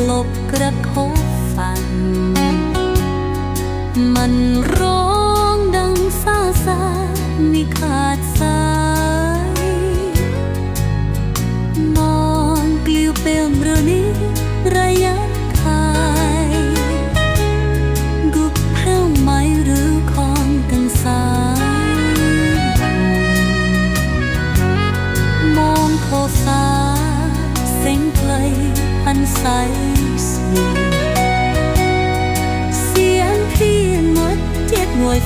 กลบกระทบฝัน มันร้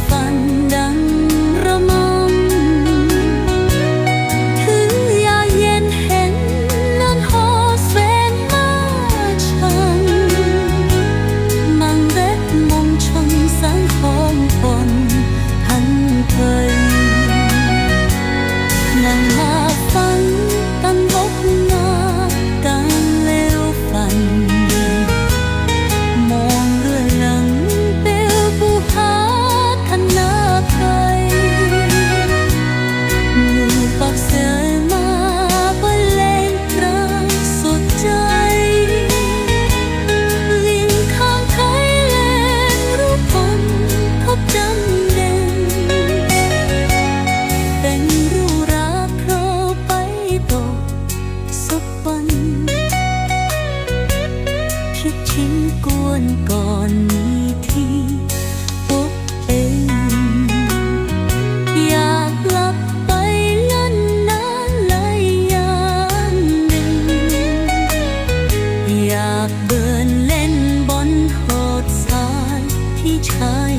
Fandan อนก่อนนี้ที่พบเป็อยากลับไปล้นนานหลายยามหนึ่ง อยากเดินเล่นบนหอดทายที่ชาย